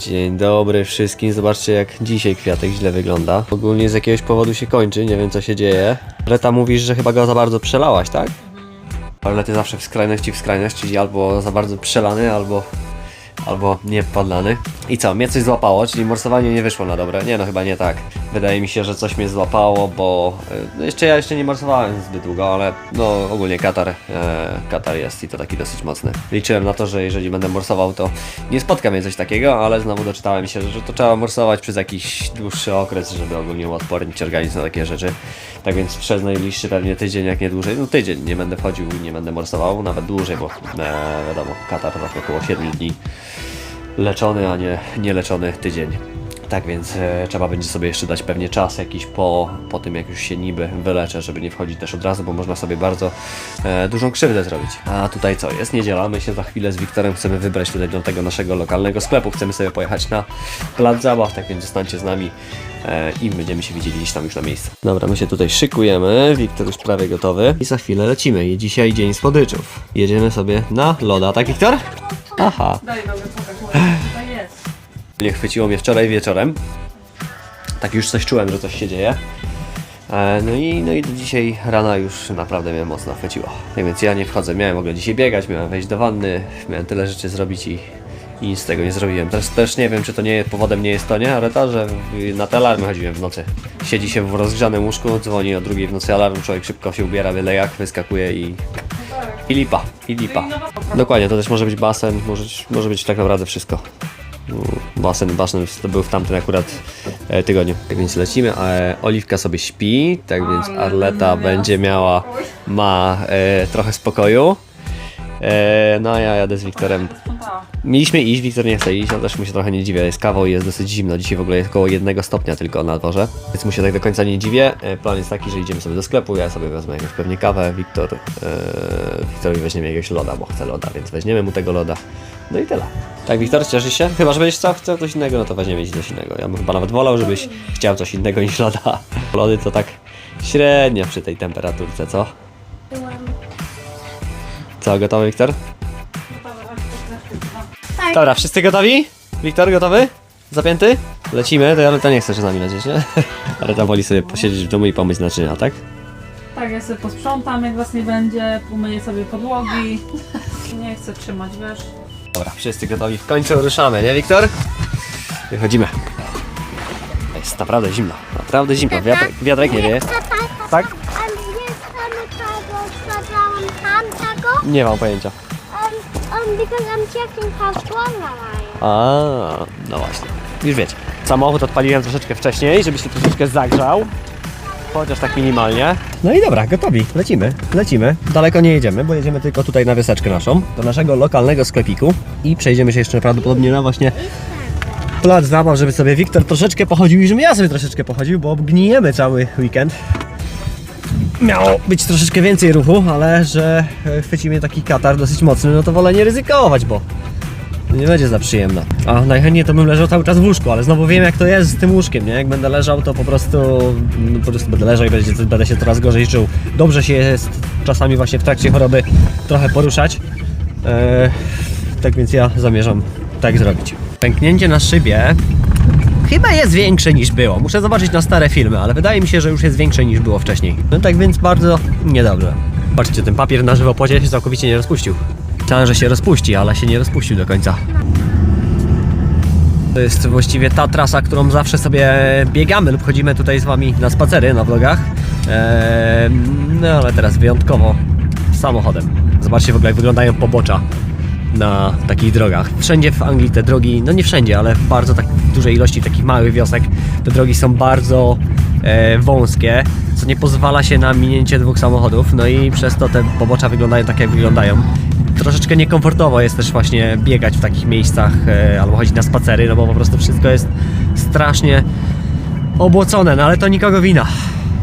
Dzień dobry wszystkim. Zobaczcie jak dzisiaj kwiatek źle wygląda. Ogólnie z jakiegoś powodu się kończy, nie wiem co się dzieje. Leta mówisz, że chyba go za bardzo przelałaś, tak? Ale ty zawsze w skrajności w skrajność, czyli albo za bardzo przelany, albo albo nie podlany. I co, mnie coś złapało, czyli morsowanie nie wyszło na dobre. Nie no, chyba nie tak. Wydaje mi się, że coś mnie złapało, bo y, no jeszcze ja jeszcze nie morsowałem zbyt długo, ale no ogólnie katar, e, katar jest i to taki dosyć mocny. Liczyłem na to, że jeżeli będę morsował, to nie spotka mnie coś takiego, ale znowu doczytałem się, że to trzeba morsować przez jakiś dłuższy okres, żeby ogólnie uodpornić organizm na takie rzeczy. Tak więc przez najbliższy pewnie tydzień, jak nie dłużej, no tydzień nie będę wchodził i nie będę morsował, nawet dłużej, bo e, wiadomo, katar tak około 7 dni leczony, a nie nieleczony tydzień. Tak więc e, trzeba będzie sobie jeszcze dać pewnie czas jakiś po, po tym, jak już się niby wyleczę, żeby nie wchodzić też od razu, bo można sobie bardzo e, dużą krzywdę zrobić. A tutaj co? Jest niedziela, my się za chwilę z Wiktorem chcemy wybrać tutaj do tego naszego lokalnego sklepu. Chcemy sobie pojechać na plac zabaw, tak więc zostańcie z nami e, i będziemy się widzieli gdzieś tam już na miejscu. Dobra, my się tutaj szykujemy, Wiktor już prawie gotowy i za chwilę lecimy. I dzisiaj dzień słodyczów. Jedziemy sobie na loda, tak Wiktor? Aha. Daj nogę, pokaż. Nie chwyciło mnie wczoraj wieczorem. Tak już coś czułem, że coś się dzieje. E, No i, no i dzisiaj rana już naprawdę mnie mocno chwyciło. Tak więc ja nie wchodzę. Miałem w ogóle dzisiaj biegać, miałem wejść do wanny, miałem tyle rzeczy zrobić i, i nic z tego nie zrobiłem. Też, też nie wiem, czy to nie powodem nie jest to, nie? Ale to, że na te alarmy chodziłem w nocy. Siedzi się w rozgrzanym łóżku, dzwoni o drugiej w nocy alarm, człowiek szybko się ubiera, byle jak, wyskakuje i... I lipa, i lipa. Dokładnie, to też może być basen, może, może być tak naprawdę wszystko. Basen, basen to był w tamtym akurat e, tygodniu. Tak więc lecimy, a e, Oliwka sobie śpi, tak więc Arleta będzie miała, ma e, trochę spokoju. E, no ja jadę z Wiktorem. Mieliśmy iść, Wiktor nie chce iść, ale też mu się trochę nie dziwię. Jest kawał i jest dosyć zimno. Dzisiaj w ogóle jest około jednego stopnia tylko na dworze, więc mu się tak do końca nie dziwię. E, Plan jest taki, że idziemy sobie do sklepu, ja sobie wezmę jakąś pewnie kawę, Wiktor, e, Wiktorowi weźmiemy jakiegoś loda, bo chce loda, więc weźmiemy mu tego loda. No i tyle. Tak, Wiktor, cieszysz się? Chyba, że będziesz chciał, chciał coś innego, no to weźmiemy coś innego. Ja bym chyba nawet wolał, żebyś chciał coś innego niż loda. Lody to tak średnio przy tej temperaturce, co? Co, gotowy, Wiktor? Dobra, wszyscy gotowi? Wiktor, gotowy? Zapięty? Lecimy, to Arleta nie chce z nami lecieć, nie? Arleta woli sobie posiedzieć w domu i pomyć naczynia, tak? Tak, ja sobie posprzątam, jak was nie będzie, umyję sobie podłogi. Nie chcę trzymać, wiesz. Dobra, wszyscy gotowi, w końcu ruszamy, nie Wiktor? Wychodzimy. Jest naprawdę zimno, naprawdę zimno, wiatrek, wiatrek nie wieje. Tak? Um, jest tam tego, sprawdzałam tam tego, Nie mam pojęcia. um, um, because I'm checking how strong I am. A, no właśnie. Już wiecie. Samochód odpaliłem troszeczkę wcześniej, żeby się troszeczkę zagrzał. Chociaż tak minimalnie. No i dobra, gotowi. Lecimy, lecimy. Daleko nie jedziemy, bo jedziemy tylko tutaj na wioseczkę naszą, do naszego lokalnego sklepiku i przejdziemy się jeszcze prawdopodobnie na właśnie plac zabaw, żeby sobie Wiktor troszeczkę pochodził i żebym ja sobie troszeczkę pochodził, bo gnijemy cały weekend. Miało być troszeczkę więcej ruchu, ale że e, chwyci mnie taki katar dosyć mocny, no to wolę nie ryzykować, bo nie będzie za przyjemne. A najchętniej to bym leżał cały czas w łóżku, ale znowu wiem jak to jest z tym łóżkiem, nie? Jak będę leżał, to po prostu, no, po prostu będę leżał i będzie, będę się coraz gorzej czuł. Dobrze się jest czasami właśnie w trakcie choroby trochę poruszać. Eee, tak więc ja zamierzam tak zrobić. Pęknięcie na szybie chyba jest większe niż było. Muszę zobaczyć na stare filmy, ale wydaje mi się, że już jest większe niż było wcześniej. No tak więc bardzo niedobrze. Patrzcie, ten papier na żywopodzie się całkowicie nie rozpuścił. Myślałem, że się rozpuści, ale się nie rozpuścił do końca. To jest właściwie ta trasa, którą zawsze sobie biegamy lub chodzimy tutaj z Wami na spacery, na vlogach. Eee, no ale teraz wyjątkowo samochodem. Zobaczcie w ogóle jak wyglądają pobocza na takich drogach. Wszędzie w Anglii te drogi, no nie wszędzie, ale w bardzo tak dużej ilości takich małych wiosek, te drogi są bardzo e, wąskie, co nie pozwala się na minięcie dwóch samochodów, no i przez to te pobocza wyglądają tak jak wyglądają. Troszeczkę niekomfortowo jest też właśnie biegać w takich miejscach e, albo chodzić na spacery, no bo po prostu wszystko jest strasznie obłocone, no ale to nikogo wina.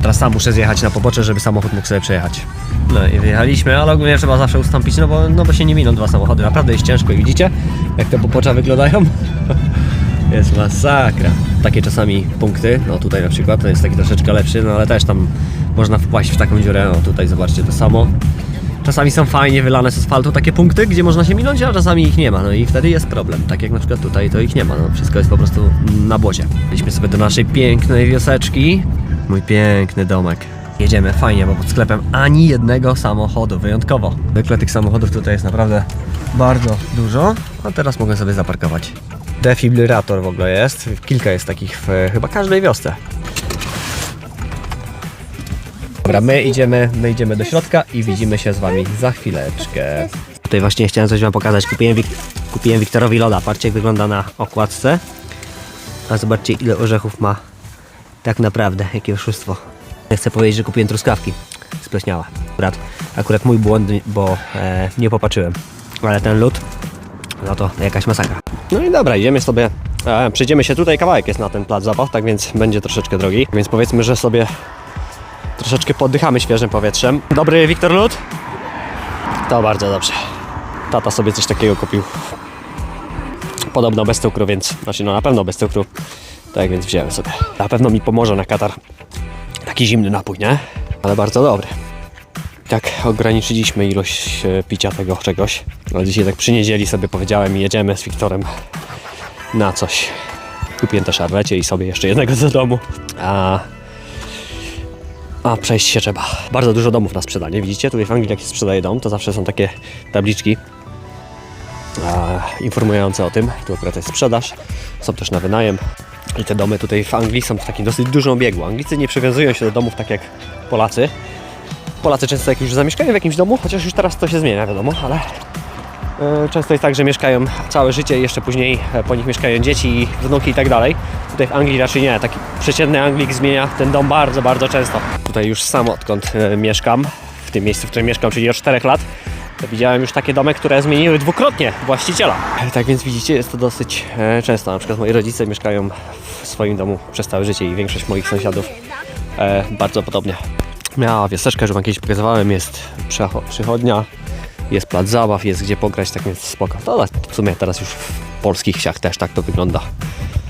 Teraz sam muszę zjechać na pobocze, żeby samochód mógł sobie przejechać. No i wyjechaliśmy, ale ogólnie trzeba zawsze ustąpić, no bo, no bo się nie miną dwa samochody. Naprawdę jest ciężko i widzicie, jak te pobocza wyglądają? jest masakra. Takie czasami punkty, no tutaj na przykład, to jest taki troszeczkę lepszy, no ale też tam można wpaść w taką dziurę, no tutaj zobaczcie to samo. Czasami są fajnie wylane z asfaltu takie punkty, gdzie można się minąć, a czasami ich nie ma. No i wtedy jest problem. Tak jak na przykład tutaj, to ich nie ma. No, wszystko jest po prostu na błocie. Byliśmy sobie do naszej pięknej wioseczki. Mój piękny domek. Jedziemy fajnie, bo pod sklepem ani jednego samochodu, wyjątkowo. Zwykle tych samochodów tutaj jest naprawdę bardzo dużo, a teraz mogę sobie zaparkować. Defibrylator w ogóle jest. Kilka jest takich w chyba każdej wiosce. Dobra, my idziemy, my idziemy do środka i widzimy się z wami za chwileczkę. Tutaj właśnie chciałem coś wam pokazać. Kupiłem, kupiłem Wiktorowi loda. Patrzcie jak wygląda na okładce. A zobaczcie ile orzechów ma. Tak naprawdę, jakie oszustwo. Ja chcę powiedzieć, że kupiłem truskawki. Spleśniała. Akurat, akurat mój błąd, bo e, nie popatrzyłem. Ale ten lód, no to jakaś masakra. No i dobra, idziemy sobie. E, przejdziemy się tutaj, kawałek jest na ten plac zabaw, tak więc będzie troszeczkę drogi. Więc powiedzmy, że sobie troszeczkę poddychamy świeżym powietrzem. Dobry Wiktor Lód? To bardzo dobrze. Tata sobie coś takiego kupił. Podobno bez cukru, więc, znaczy no na pewno bez cukru. Tak więc wziąłem sobie. Na pewno mi pomoże na katar. Taki zimny napój, nie? Ale bardzo dobry. Tak ograniczyliśmy ilość e, picia tego czegoś. Ale dzisiaj tak przy niedzieli sobie powiedziałem i jedziemy z Wiktorem na coś. Kupiłem też szarlecie i sobie jeszcze jednego do domu. A a przejść się trzeba. Bardzo dużo domów na sprzedanie. Widzicie, tutaj w Anglii jak się sprzedaje dom, to zawsze są takie tabliczki informujące o tym. Tu akurat jest sprzedaż. Są też na wynajem. I te domy tutaj w Anglii są w takim dosyć dużym obiegu. Anglicy nie przywiązują się do domów tak jak Polacy. Polacy często jak już zamieszkają w jakimś domu, chociaż już teraz to się zmienia, wiadomo, ale e, często jest tak, że mieszkają całe życie jeszcze później e, po nich mieszkają dzieci wnuki i tak dalej. Tutaj w Anglii raczej nie. Taki przeciętny Anglik zmienia ten dom bardzo, bardzo często. Tutaj już sam odkąd e, mieszkam, w tym miejscu, w którym mieszkam, czyli od 4 lat, widziałem już takie domy, które zmieniły dwukrotnie właściciela. Tak więc widzicie, jest to dosyć e, często. Na przykład moi rodzice mieszkają w swoim domu przez całe życie i większość moich sąsiadów e, bardzo podobnie. Miała wioseczkę, że wam kiedyś pokazywałem, jest przycho- przychodnia, jest plac zabaw, jest gdzie pograć, tak więc spoko. To w sumie teraz już w polskich wsiach też tak to wygląda.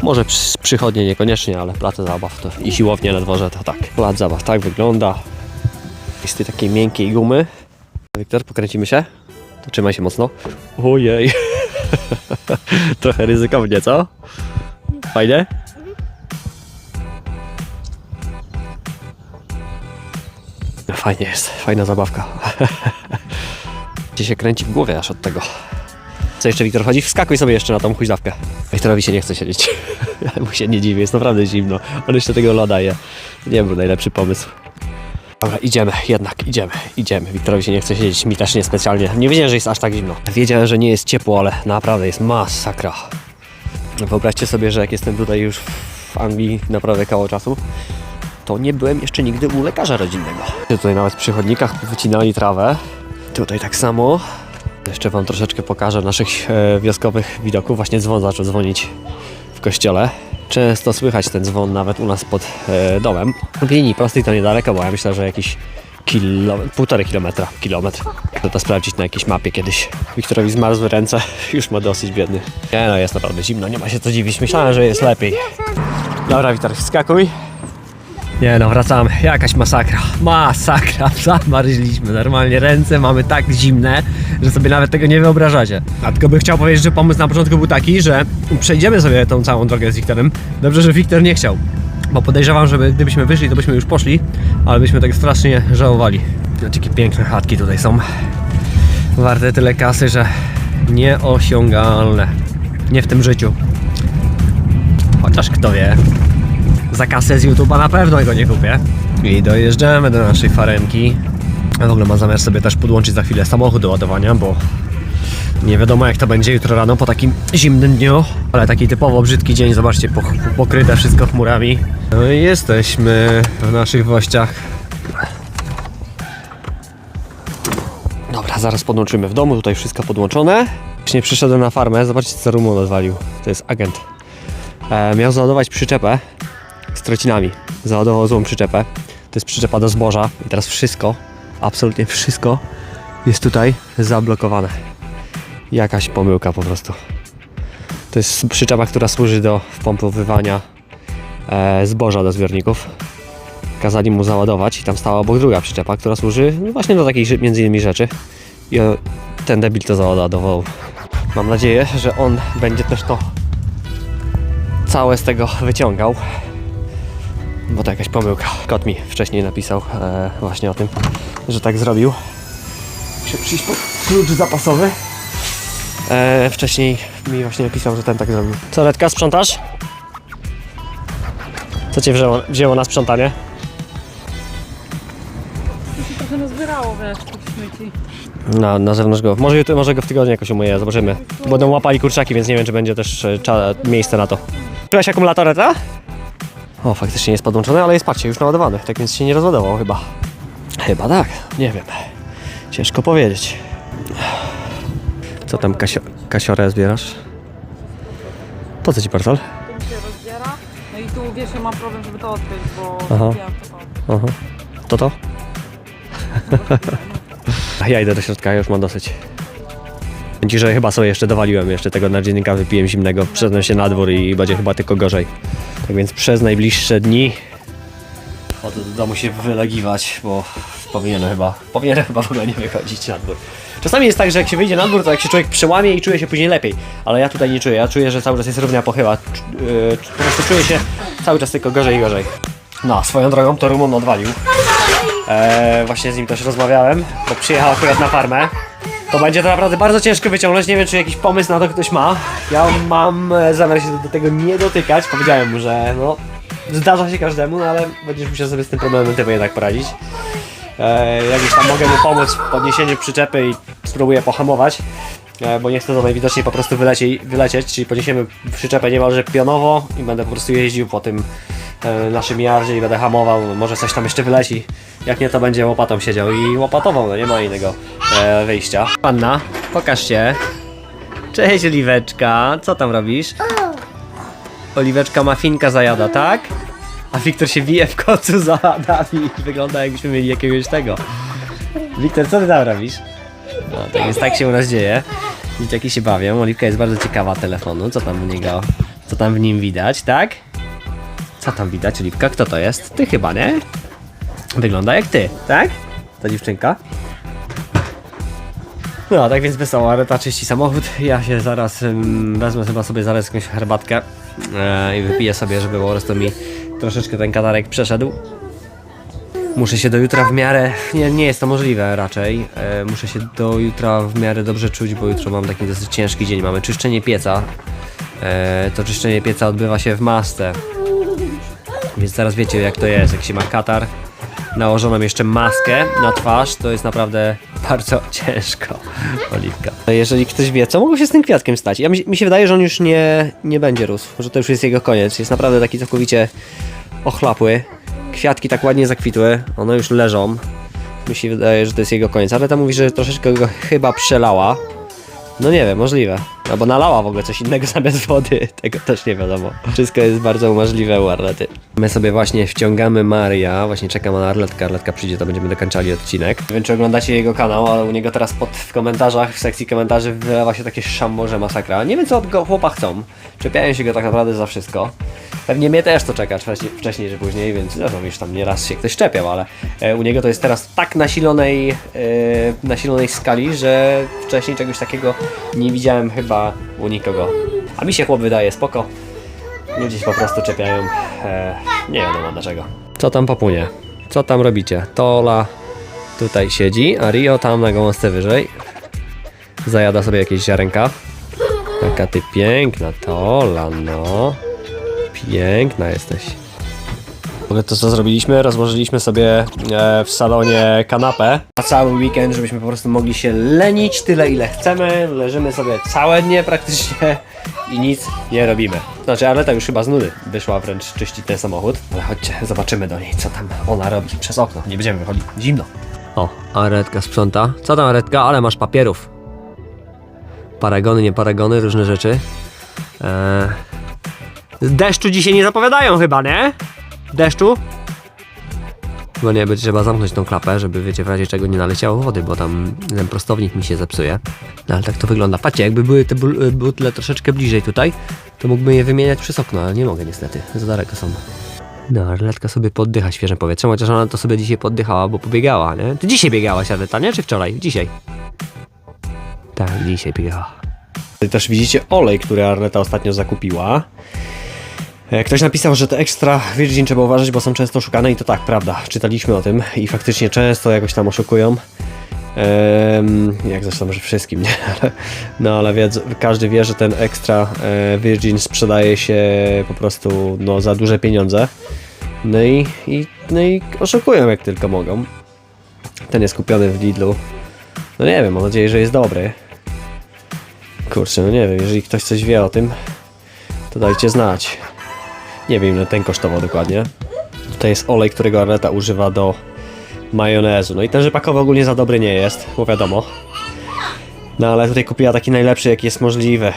Może przy- przychodnie niekoniecznie, ale place zabaw to, i siłownie na dworze to tak. Plac zabaw tak wygląda. Jest tej takiej miękkiej gumy. Wiktor, pokręcimy się? To trzymaj się mocno. Ojej. Trochę ryzykownie, co? Fajnie? Fajnie jest, fajna zabawka. Gdzie się kręci w głowie aż od tego. Co jeszcze Wiktor chodzi? Wskakuj sobie jeszcze na tą huźdawkę. Wiktorowi się nie chce siedzieć. Mu się nie dziwię, jest naprawdę zimno. On jeszcze tego loda je. Nie był najlepszy pomysł. Dobra, idziemy, jednak idziemy, idziemy. Wiktorowi się nie chce siedzieć, mi też nie specjalnie. Nie wiedziałem, że jest aż tak zimno. Wiedziałem, że nie jest ciepło, ale naprawdę jest masakra. Wyobraźcie sobie, że jak jestem tutaj już w Anglii naprawdę kawał czasu, to nie byłem jeszcze nigdy u lekarza rodzinnego. Tutaj nawet przy chodnikach wycinali trawę. Tutaj tak samo. Jeszcze Wam troszeczkę pokażę naszych e, wioskowych widoków. Właśnie dzwon zaczął dzwonić w kościele. Często słychać ten dzwon nawet u nas pod e, domem. Linii prostej to niedaleko, bo ja myślę, że jakiś kilometr, półtorej kilometra, kilometr. Chcę to sprawdzić na jakiejś mapie kiedyś. Wiktorowi zmarzły ręce, już ma dosyć biedny. Nie no, jest naprawdę zimno, nie ma się co dziwić. Myślałem, że jest lepiej. Dobra, Wiktor, skakuj. Nie no, wracamy. Jakaś masakra. Masakra. Zamarzliśmy. Normalnie ręce mamy tak zimne, że sobie nawet tego nie wyobrażacie. A tylko bym chciał powiedzieć, że pomysł na początku był taki, że przejdziemy sobie tą całą drogę z Wiktorem. Dobrze, że Wiktor nie chciał. Bo podejrzewam, że gdybyśmy wyszli, to byśmy już poszli, ale byśmy tak strasznie żałowali. Jakie piękne chatki tutaj są. Warte tyle kasy, że nieosiągalne. Nie w tym życiu. Chociaż kto wie. Za kasę z YouTube'a na pewno go nie kupię. I dojeżdżamy do naszej farenki. A w ogóle mam zamiar sobie też podłączyć za chwilę samochód do ładowania, bo nie wiadomo jak to będzie jutro rano po takim zimnym dniu. Ale taki typowo brzydki dzień, zobaczcie, po- pokryte wszystko chmurami. No i jesteśmy w naszych wościach. Dobra, zaraz podłączymy w domu, tutaj wszystko podłączone. Właśnie przyszedłem na farmę, zobaczcie co Rumon odwalił. To jest agent. E, miał załadować przyczepę trocinami. Załadował złą przyczepę. To jest przyczepa do zboża i teraz wszystko, absolutnie wszystko jest tutaj zablokowane. Jakaś pomyłka po prostu. To jest przyczepa, która służy do wpompowywania e, zboża do zbiorników. kazali mu załadować i tam stała obok druga przyczepa, która służy no właśnie do takich między innymi rzeczy. I ten debil to załadował. Mam nadzieję, że on będzie też to całe z tego wyciągał. Bo to jakaś pomyłka. Kot mi wcześniej napisał e, właśnie o tym, że tak zrobił. Muszę przyjść po klucz zapasowy. E, wcześniej mi właśnie napisał, że ten tak zrobił. Co, Redka, sprzątasz? Co cię wzięło, wzięło na sprzątanie? Trochę nazbierało, wiesz, śmieci. Na, na zewnątrz go. Może, jutro- może go w tygodniu jakoś umyję, zobaczymy. Będą łapali kurczaki, więc nie wiem, czy będzie też e, cza, miejsce na to. Czułeś akumulator, ta? O, faktycznie jest podłączony, ale jest, patrzcie, już naładowany. Tak więc się nie rozładował chyba. Chyba tak, nie wiem. Ciężko powiedzieć. Co tam, Kasio, Kasiorę zbierasz? Po co ci portal? Tu się rozbiera. No i tu wiesz, ja mam problem, żeby to odkryć, bo Aha. wiem, to to. Aha. To to? ja idę do środka, ja już mam dosyć. Dzisiaj chyba sobie jeszcze dowaliłem jeszcze tego na dziennika, wypiłem zimnego, przeszedłem się na dwór i będzie chyba tylko gorzej. Tak więc przez najbliższe dni chodzę do domu się wylegiwać, bo powinienem chyba, powinienem chyba w ogóle nie wychodzić na dwór. Czasami jest tak, że jak się wyjdzie na dwór, to jak się człowiek przełamie i czuje się później lepiej, ale ja tutaj nie czuję, ja czuję, że cały czas jest równia pochyła, yy, po prostu czuję się cały czas tylko gorzej i gorzej. No, swoją drogą to Rumon odwalił. Eee, właśnie z nim też rozmawiałem, bo przyjechał akurat na farmę. To będzie to naprawdę bardzo ciężko wyciągnąć. Nie wiem, czy jakiś pomysł na to ktoś ma. Ja mam e, zamiar się do tego nie dotykać. Powiedziałem mu, że no, zdarza się każdemu, no, ale będziesz musiał sobie z tym problemem jednak poradzić. Eee, jakieś tam mogę mu pomóc w podniesieniu przyczepy i spróbuję pohamować. E, bo nie chcę to najwidoczniej po prostu wylecieć, wylecieć, czyli podniesiemy przyczepę niemalże pionowo i będę po prostu jeździł po tym e, naszym jardzie i będę hamował, może coś tam jeszcze wyleci. Jak nie, to będzie łopatą siedział i łopatował, no nie ma innego e, wyjścia. Panna, pokaż się. Cześć Oliweczka, co tam robisz? Oliweczka mafinka zajada, tak? A Wiktor się bije w kocu za i wygląda jakbyśmy mieli jakiegoś tego. Wiktor, co ty tam robisz? No, tak więc tak się u nas dzieje. Dzieciaki się bawią. Oliwka jest bardzo ciekawa telefonu. Co tam u niego, co tam w nim widać, tak? Co tam widać, Oliwka? Kto to jest? Ty chyba, nie? Wygląda jak ty, tak? Ta dziewczynka? No, tak więc wesoła, Reta czyści samochód. Ja się zaraz ym, wezmę chyba sobie zaraz jakąś herbatkę e, i wypiję sobie, żeby po prostu mi troszeczkę ten katarek przeszedł. Muszę się do jutra w miarę. Nie, nie jest to możliwe raczej. E, muszę się do jutra w miarę dobrze czuć, bo jutro mam taki dosyć ciężki dzień. Mamy czyszczenie pieca. E, to czyszczenie pieca odbywa się w masce. Więc teraz wiecie jak to jest, jak się ma katar. Nałożoną jeszcze maskę na twarz, to jest naprawdę bardzo ciężko. Oliwka. Jeżeli ktoś wie, co mogło się z tym kwiatkiem stać? Ja mi, mi się wydaje, że on już nie, nie będzie rósł, że to już jest jego koniec. Jest naprawdę taki całkowicie ochlapły. Kwiatki tak ładnie zakwitły, one już leżą. Mi się wydaje, że to jest jego koniec, ale ta mówi, że troszeczkę go chyba przelała. No nie wiem, możliwe. Albo nalała w ogóle coś innego zamiast wody, tego też nie wiadomo. Wszystko jest bardzo możliwe u Arlety. My sobie właśnie wciągamy Maria, właśnie czekam na Arletkę, Arletka przyjdzie, to będziemy dokończali odcinek. Nie wiem, czy oglądacie jego kanał, ale u niego teraz pod, w komentarzach, w sekcji komentarzy wylewa się takie szambo, że masakra. Nie wiem, co od go chłopa chcą. Czepiają się go tak naprawdę za wszystko. Pewnie mnie też to czeka wcześniej, wcześniej czy później, więc zresztą już tam nieraz się ktoś czepiał, ale e, u niego to jest teraz tak nasilonej, e, nasilonej skali, że wcześniej czegoś takiego nie widziałem chyba u nikogo. A mi się chłop wydaje spoko. Ludzie się po prostu czepiają. E, nie wiadomo dlaczego. Co tam popunie? Co tam robicie? Tola tutaj siedzi, a Rio tam na gąsce wyżej. Zajada sobie jakieś ziarenka. Taka ty piękna Tola, no. Piękna jesteś. W to co zrobiliśmy, rozłożyliśmy sobie e, w salonie kanapę na cały weekend, żebyśmy po prostu mogli się lenić tyle ile chcemy. Leżymy sobie całe dnie praktycznie i nic nie robimy. Znaczy Arleta już chyba z nudy wyszła wręcz czyścić ten samochód. Ale chodźcie, zobaczymy do niej co tam ona robi przez okno. Nie będziemy wychodzić, zimno. O, Aretka sprząta. Co tam Aretka? Ale masz papierów. Paragony, nie paragony, różne rzeczy. Eee, Deszczu dzisiaj nie zapowiadają chyba, nie? Deszczu? Chyba nie, będzie trzeba zamknąć tą klapę, żeby wiecie, w razie czego nie naleciało wody, bo tam ten prostownik mi się zepsuje. No ale tak to wygląda. Patrzcie, jakby były te bul- butle troszeczkę bliżej tutaj, to mógłbym je wymieniać przez okno, ale nie mogę niestety, za daleko są. No, Arletka sobie poddycha świeżym powietrzem, chociaż ona to sobie dzisiaj poddychała, bo pobiegała, nie? Ty dzisiaj biegałaś, Arleta, nie? Czy wczoraj? Dzisiaj. Tak, dzisiaj biegała. Tutaj też widzicie olej, który Arleta ostatnio zakupiła. E, Ktoś napisał, że te ekstra virgin trzeba uważać, bo są często szukane i to tak, prawda. Czytaliśmy o tym i faktycznie często jakoś tam oszukują. Em, jak zresztą, że wszystkim, nie? No ale wiedz, każdy wie, że ten ekstra e, virgin sprzedaje się po prostu no, za duże pieniądze. No i, i, no i oszukują jak tylko mogą. Ten jest kupiony w Lidlu. No nie wiem, mam nadzieję, że jest dobry. Kurczę, no nie wiem, jeżeli ktoś coś wie o tym, to dajcie znać. Nie wiem ile ten kosztował dokładnie. Tutaj jest olej, którego Arleta używa do majonezu. No i ten rzepakowy ogólnie za dobry nie jest, bo wiadomo. No ale tutaj kupiła taki najlepszy jaki jest możliwy.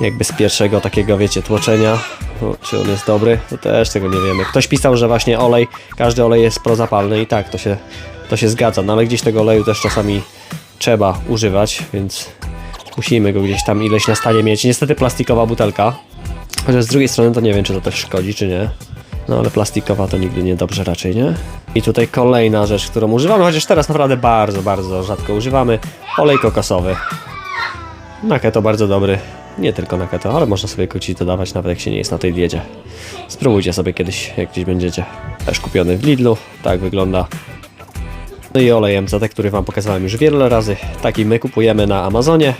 Jakby z pierwszego takiego, wiecie, tłoczenia. No, czy on jest dobry? To też tego nie wiemy. Ktoś pisał, że właśnie olej, każdy olej jest prozapalny i tak, to się, to się zgadza. No ale gdzieś tego oleju też czasami trzeba używać, więc musimy go gdzieś tam ileś na stanie mieć. Niestety plastikowa butelka. Chociaż z drugiej strony to nie wiem, czy to też szkodzi, czy nie. No ale plastikowa to nigdy nie dobrze raczej, nie? I tutaj kolejna rzecz, którą używamy, chociaż teraz naprawdę bardzo, bardzo rzadko używamy. Olej kokosowy. Na keto bardzo dobry. Nie tylko na keto, ale można sobie krócić dodawać nawet jak się nie jest na tej diecie. Spróbujcie sobie kiedyś, jak gdzieś będziecie. Też kupiony w Lidlu, tak wygląda. No i olej MCT, który wam pokazałem już wiele razy. Taki my kupujemy na Amazonie.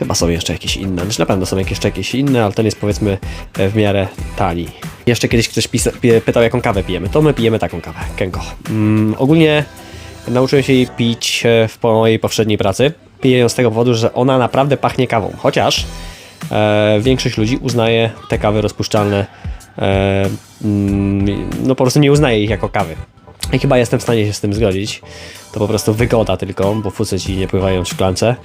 Chyba są jeszcze jakieś inne, znaczy na pewno są jeszcze jakieś inne, ale ten jest powiedzmy e, w miarę tani. Jeszcze kiedyś ktoś pisa, pytał jaką kawę pijemy, to my pijemy taką kawę, Kenko. Mm, ogólnie nauczyłem się jej pić e, w mojej poprzedniej pracy. Piję ją z tego powodu, że ona naprawdę pachnie kawą, chociaż e, większość ludzi uznaje te kawy rozpuszczalne, e, mm, no po prostu nie uznaje ich jako kawy. I chyba jestem w stanie się z tym zgodzić. To po prostu wygoda tylko, bo fuce ci nie pływają w szklance.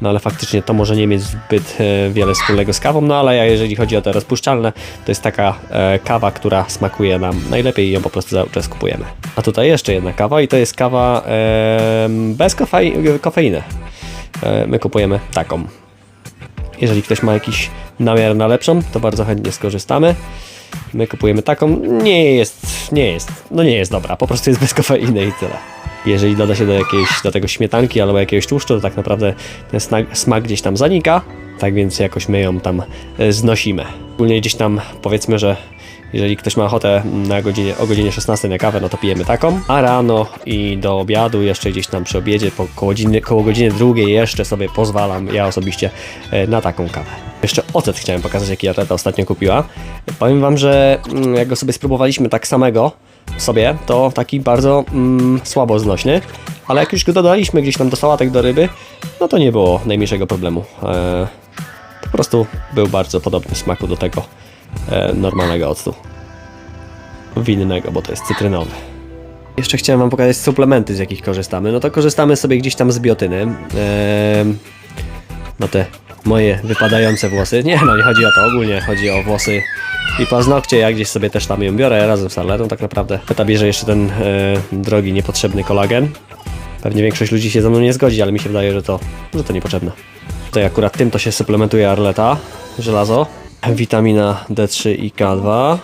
No ale faktycznie to może nie mieć zbyt e, wiele wspólnego z kawą, no ale jeżeli chodzi o te rozpuszczalne, to jest taka e, kawa, która smakuje nam najlepiej i ją po prostu cały czas kupujemy. A tutaj jeszcze jedna kawa i to jest kawa bez kofei- kofeiny. E, my kupujemy taką. Jeżeli ktoś ma jakiś namiar na lepszą, to bardzo chętnie skorzystamy. My kupujemy taką. Nie jest, nie jest, no nie jest dobra, po prostu jest bez kofeiny i tyle. Jeżeli doda się do jakiejś, do tego śmietanki albo jakiegoś tłuszczu, to tak naprawdę ten smak, gdzieś tam zanika, tak więc jakoś my ją tam e, znosimy. Ogólnie gdzieś tam powiedzmy, że jeżeli ktoś ma ochotę na godzinie, o godzinie 16 na kawę, no to pijemy taką, a rano i do obiadu, jeszcze gdzieś tam przy obiedzie, po koło godziny, koło godziny drugiej jeszcze sobie pozwalam, ja osobiście, e, na taką kawę. Jeszcze ocet chciałem pokazać, jaki Arleta ostatnio kupiła. Powiem wam, że mm, jak go sobie spróbowaliśmy tak samego sobie, to taki bardzo mm, słabo znośny, ale jak już go dodaliśmy gdzieś tam do sałatek, do ryby, no to nie było najmniejszego problemu. E, po prostu był bardzo podobny smaku do tego normalnego octu. Winnego, bo to jest cytrynowy. Jeszcze chciałem wam pokazać suplementy, z jakich korzystamy. No to korzystamy sobie gdzieś tam z biotyny. No te moje wypadające włosy. Nie, no nie chodzi o to, ogólnie chodzi o włosy i paznokcie. Ja gdzieś sobie też tam ją biorę razem z Arletą tak naprawdę. Eta bierze jeszcze ten e, drogi, niepotrzebny kolagen. Pewnie większość ludzi się ze mną nie zgodzi, ale mi się wydaje, że to, że to niepotrzebne. Tutaj akurat tym to się suplementuje Arleta, żelazo, witamina D3 i K2.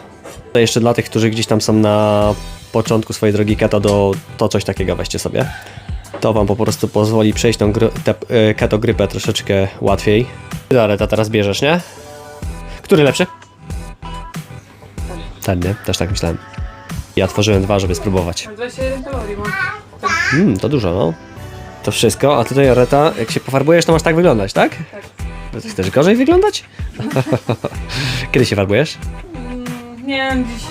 To jeszcze dla tych, którzy gdzieś tam są na początku swojej drogi keto, do, to coś takiego weźcie sobie. To wam po prostu pozwoli przejść tą gry, tę e, keto grypę troszeczkę łatwiej. Ty, Arleta, teraz bierzesz, nie? Który lepszy? Ten, nie? Też tak myślałem. Ja tworzyłem dwa, żeby spróbować. 21 kalorii mam. Mmm, to dużo, no. To wszystko, a tutaj Areta, jak się pofarbujesz, to masz tak wyglądać, tak? Tak. No Chcesz gorzej wyglądać? Kiedy się farbujesz? Mm, Nie wiem, dziś,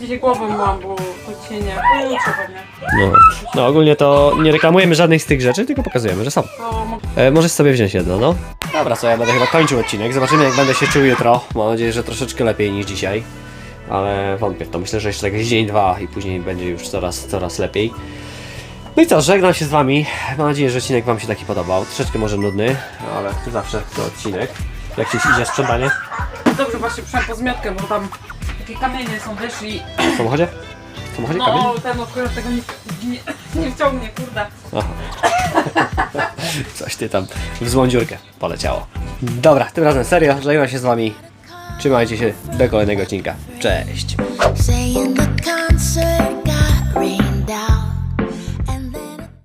dzisiaj głowę mam, bo to dzisiaj nie. Pojutrze pewnie. No. no, ogólnie to nie reklamujemy żadnych z tych rzeczy, tylko pokazujemy, że są. To mogę E, możesz sobie wziąć jedno, no. Dobra, co ja będę chyba kończył odcinek. Zobaczymy, jak będę się czuł jutro. Mam nadzieję, że troszeczkę lepiej niż dzisiaj. Ale wątpię w to. Myślę, że jeszcze tak dzień, dwa i później będzie już coraz, coraz lepiej. No i co, żegnam się z wami. Mam nadzieję, że odcinek wam się taki podobał. Troszeczkę może nudny, ale zawsze to odcinek. Jak ci idzie sprzątanie Dobrze, właśnie przyszłam po zmiotkę, bo tam takie kamienie są, wiesz, i w samochodzie? W samochodzie kamień? no ten akurat tego nie, nie, nie wciągnie, kurde. Aha. Coś ty tam w złą dziurkę poleciało. Dobra, tym razem serio, żegnam się z wami. Trzymajcie się, do kolejnego odcinka. Cześć! Saying the concert got rain.